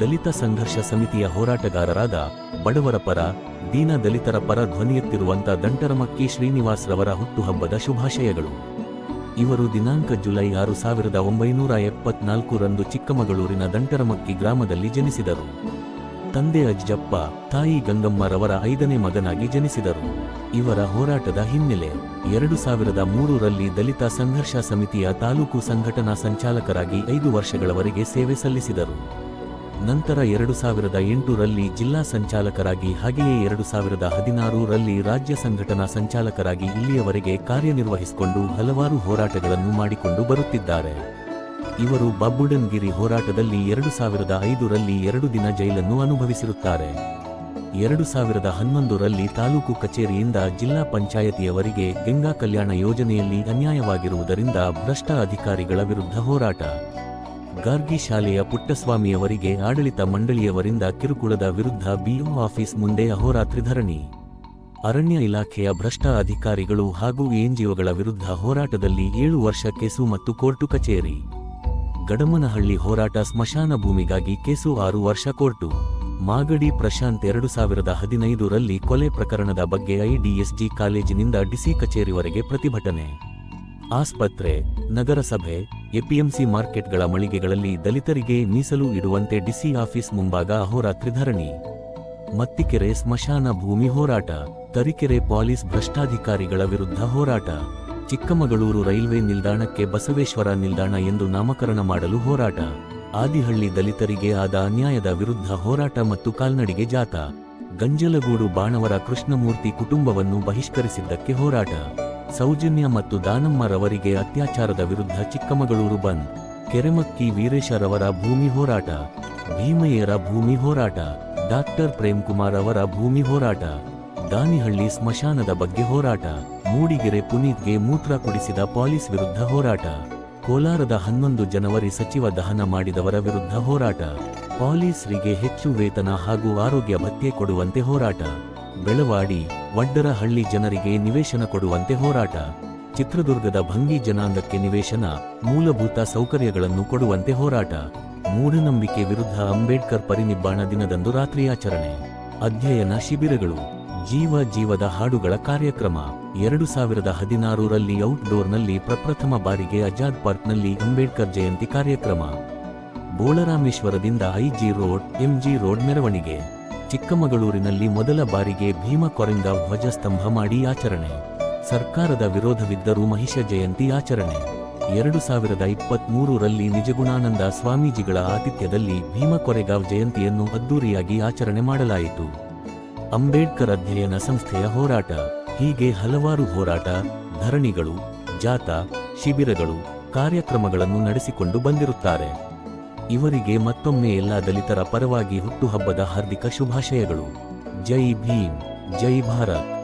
ದಲಿತ ಸಂಘರ್ಷ ಸಮಿತಿಯ ಹೋರಾಟಗಾರರಾದ ಬಡವರ ಪರ, ದೀನ ದಲಿತರ ಪರ ಧ್ವನಿಯೆತ್ತಿರುವಂಥ ದಂಟರಮಕ್ಕಿ ಶ್ರೀನಿವಾಸ್ ರವರ ಹುಟ್ಟುಹಬ್ಬದ ಶುಭಾಶಯಗಳು. ಇವರು ದಿನಾಂಕ ಜುಲೈ ಆರು ಸಾವಿರದ ಒಂಬೈನೂರ ಎಪ್ಪತ್ನಾಲ್ಕು ರಂದು ಚಿಕ್ಕಮಗಳೂರಿನ ದಂಟರಮಕ್ಕಿ ಗ್ರಾಮದಲ್ಲಿ ಜನಿಸಿದರು. ತಂದೆ ಅಜ್ಜಪ್ಪ, ತಾಯಿ ಗಂಗಮ್ಮರವರ ಐದನೇ ಮಗನಾಗಿ ಜನಿಸಿದರು. ಇವರ ಹೋರಾಟದ ಹಿನ್ನೆಲೆ ಎರಡು ಸಾವಿರದ ಮೂರರಲ್ಲಿ ದಲಿತ ಸಂಘರ್ಷ ಸಮಿತಿಯ ತಾಲೂಕು ಸಂಘಟನಾ ಸಂಚಾಲಕರಾಗಿ ಐದು ವರ್ಷಗಳವರೆಗೆ ಸೇವೆ ಸಲ್ಲಿಸಿದರು. ನಂತರ ಎರಡು ಸಾವಿರದ ಎಂಟರಲ್ಲಿ ಜಿಲ್ಲಾ ಸಂಚಾಲಕರಾಗಿ ಹಾಗೆಯೇ ಎರಡು ಸಾವಿರದ ಹದಿನಾರು ರಲ್ಲಿ ರಾಜ್ಯ ಸಂಘಟನಾ ಸಂಚಾಲಕರಾಗಿ ಇಲ್ಲಿಯವರೆಗೆ ಕಾರ್ಯನಿರ್ವಹಿಸಿಕೊಂಡು ಹಲವಾರು ಹೋರಾಟಗಳನ್ನು ಮಾಡಿಕೊಂಡು ಬರುತ್ತಿದ್ದಾರೆ. ಇವರು ಬಬ್ಬುಡನ್ಗಿರಿ ಹೋರಾಟದಲ್ಲಿ ಎರಡು ಸಾವಿರದ ಐದರಲ್ಲಿ ಎರಡು ದಿನ ಜೈಲನ್ನು ಅನುಭವಿಸಿರುತ್ತಾರೆ. ಎರಡು ಸಾವಿರದ ಹನ್ನೊಂದರಲ್ಲಿ ತಾಲೂಕು ಕಚೇರಿಯಿಂದ ಜಿಲ್ಲಾ ಪಂಚಾಯತಿಯವರಿಗೆ ಗಂಗಾ ಕಲ್ಯಾಣ ಯೋಜನೆಯಲ್ಲಿ ಅನ್ಯಾಯವಾಗಿರುವುದರಿಂದ ಭ್ರಷ್ಟ ಅಧಿಕಾರಿಗಳ ವಿರುದ್ಧ ಹೋರಾಟ. ಗಾರ್ಗಿ ಶಾಲೆಯ ಪುಟ್ಟಸ್ವಾಮಿಯವರಿಗೆ ಆಡಳಿತ ಮಂಡಳಿಯವರಿಂದ ಕಿರುಕುಳದ ವಿರುದ್ಧ ಬಿಒ ಆಫೀಸ್ ಮುಂದೆ ಅಹೋರಾತ್ರಿ ಧರಣಿ. ಅರಣ್ಯ ಇಲಾಖೆಯ ಭ್ರಷ್ಟ ಅಧಿಕಾರಿಗಳು ಹಾಗೂ ಎನ್ಜಿಒಗಳ ವಿರುದ್ಧ ಹೋರಾಟದಲ್ಲಿ ಏಳು ವರ್ಷ ಕೇಸು ಮತ್ತು ಕೋರ್ಟು ಕಚೇರಿ. ಗಡಮನಹಳ್ಳಿ ಹೋರಾಟ ಸ್ಮಶಾನ ಭೂಮಿಗಾಗಿ ಕೇಸು ಆರು ವರ್ಷ ಕೋರ್ಟು. ಮಾಗಡಿ ಪ್ರಶಾಂತ್ ಎರಡು ಸಾವಿರದ ಹದಿನೈದರಲ್ಲಿ ಕೊಲೆ ಪ್ರಕರಣದ ಬಗ್ಗೆ ಐಡಿಎಸ್ಜಿ ಕಾಲೇಜಿನಿಂದ ಡಿಸಿ ಕಚೇರಿವರೆಗೆ ಪ್ರತಿಭಟನೆ. ಆಸ್ಪತ್ರೆ, ನಗರಸಭೆ ಎಪಿಎಂಸಿ ಮಾರ್ಕೆಟ್ಗಳ ಮಳಿಗೆಗಳಲ್ಲಿ ದಲಿತರಿಗೆ ಮೀಸಲು ಇಡುವಂತೆ ಡಿಸಿ ಆಫೀಸ್ ಮುಂಭಾಗ ಅಹೋರಾತ್ರಿ ಧರಣಿ. ಮತ್ತಿಕೆರೆ ಸ್ಮಶಾನ ಭೂಮಿ ಹೋರಾಟ, ತರೀಕೆರೆ ಪೊಲೀಸ್ ಭ್ರಷ್ಟಾಧಿಕಾರಿಗಳ ವಿರುದ್ಧ ಹೋರಾಟ, ಚಿಕ್ಕಮಗಳೂರು ರೈಲ್ವೆ ನಿಲ್ದಾಣಕ್ಕೆ ಬಸವೇಶ್ವರ ನಿಲ್ದಾಣ ಎಂದು ನಾಮಕರಣ ಮಾಡಲು ಹೋರಾಟ, ಆದಿಹಳ್ಳಿ ದಲಿತರಿಗೆ ಆದ ಅನ್ಯಾಯದ ವಿರುದ್ಧ ಹೋರಾಟ ಮತ್ತು ಕಾಲ್ನಡಿಗೆ ಜಾಥಾ, ಗಂಜಲಗೂಡು ಬಾಣವರ ಕೃಷ್ಣಮೂರ್ತಿ ಕುಟುಂಬವನ್ನು ಬಹಿಷ್ಕರಿಸಿದ್ದಕ್ಕೆ ಹೋರಾಟ. ಸೌಜನ್ಯ ಮತ್ತು ದಾನಮ್ಮರವರಿಗೆ ಅತ್ಯಾಚಾರದ ವಿರುದ್ಧ ಚಿಕ್ಕಮಗಳೂರು ಬಂದ್. ಕೆರೆಮಕ್ಕಿ ವೀರೇಶರವರ ಭೂಮಿ ಹೋರಾಟ. ಭೀಮಯ್ಯರ ಭೂಮಿ ಹೋರಾಟ. ಡಾಕ್ಟರ್ ಪ್ರೇಮ್ ಕುಮಾರ್ ಅವರ ಭೂಮಿ ಹೋರಾಟ. ದಾನಿಹಳ್ಳಿ ಸ್ಮಶಾನದ ಬಗ್ಗೆ ಹೋರಾಟ. ಮೂಡಿಗೆರೆ ಪುನೀತ್ಗೆ ಮೂತ್ರ ಕುಡಿಸಿದ ಪಾಲಿಸ್ ವಿರುದ್ಧ ಹೋರಾಟ. ಕೋಲಾರದ ಹನ್ನೊಂದು ಜನವರಿ ಸಚಿವ ದಹನ ಮಾಡಿದವರ ವಿರುದ್ಧ ಹೋರಾಟ. ಪಾಲಿಸ್ರಿಗೆ ಹೆಚ್ಚು ವೇತನ ಹಾಗೂ ಆರೋಗ್ಯ ಭತ್ಯೆ ಕೊಡುವಂತೆ ಹೋರಾಟ. ಬೆಳವಾಡಿ, ವಡ್ಡರಹಳ್ಳಿ ಜನರಿಗೆ ನಿವೇಶನ ಕೊಡುವಂತೆ ಹೋರಾಟ. ಚಿತ್ರದುರ್ಗದ ಭಂಗಿ ಜನಾಂಗಕ್ಕೆ ನಿವೇಶನ, ಮೂಲಭೂತ ಸೌಕರ್ಯಗಳನ್ನು ಕೊಡುವಂತೆ ಹೋರಾಟ. ಮೂಢನಂಬಿಕೆ ವಿರುದ್ಧ ಅಂಬೇಡ್ಕರ್ ಪರಿನಿಬ್ಬಾಣ ದಿನದಂದು ರಾತ್ರಿಯಾಚರಣೆ ಅಧ್ಯಯನ ಶಿಬಿರಗಳು, ಜೀವ ಜೀವದ ಹಾಡುಗಳ ಕಾರ್ಯಕ್ರಮ. ಎರಡು ಸಾವಿರದ ಹದಿನಾರರಲ್ಲಿ ಔಟ್ಡೋರ್ನಲ್ಲಿ ಪ್ರಪ್ರಥಮ ಬಾರಿಗೆ ಆಜಾದ್ ಪಾರ್ಕ್ನಲ್ಲಿ ಅಂಬೇಡ್ಕರ್ ಜಯಂತಿ ಕಾರ್ಯಕ್ರಮ. ಬೋಳರಾಮೇಶ್ವರದಿಂದ ಐಜಿ ರೋಡ್, ಎಂಜಿ ರೋಡ್ ಮೆರವಣಿಗೆ. ಚಿಕ್ಕಮಗಳೂರಿನಲ್ಲಿ ಮೊದಲ ಬಾರಿಗೆ ಭೀಮ ಕೊರೆಂಗ ಧ್ವಜಸ್ತಂಭ ಮಾಡಿ ಆಚರಣೆ. ಸರ್ಕಾರದ ವಿರೋಧವಿದ್ದರೂ ಮಹಿಷ ಜಯಂತಿ ಆಚರಣೆ. ಎರಡು ಸಾವಿರದ ಇಪ್ಪತ್ಮೂರರಲ್ಲಿ ನಿಜಗುಣಾನಂದ ಸ್ವಾಮೀಜಿಗಳ ಆತಿಥ್ಯದಲ್ಲಿ ಭೀಮ ಕೊರೆಗಾವ್ ಜಯಂತಿಯನ್ನು ಅದ್ದೂರಿಯಾಗಿ ಆಚರಣೆ ಮಾಡಲಾಯಿತು. ಅಂಬೇಡ್ಕರ್ ಅಧ್ಯಯನ ಸಂಸ್ಥೆಯ ಹೋರಾಟ. ಹೀಗೆ ಹಲವಾರು ಹೋರಾಟ, ಧರಣಿಗಳು, ಜಾಥಾ, ಶಿಬಿರಗಳು, ಕಾರ್ಯಕ್ರಮಗಳನ್ನು ನಡೆಸಿಕೊಂಡು ಬಂದಿರುತ್ತಾರೆ. ಇವರಿಗೆ ಮತ್ತೊಮ್ಮೆ ಎಲ್ಲ ದಲಿತರ ಪರವಾಗಿ ಹುಟ್ಟುಹಬ್ಬದ ಹಾರ್ದಿಕ ಶುಭಾಶಯಗಳು. ಜೈ ಭೀಮ್ ಜೈ ಭಾರತ್.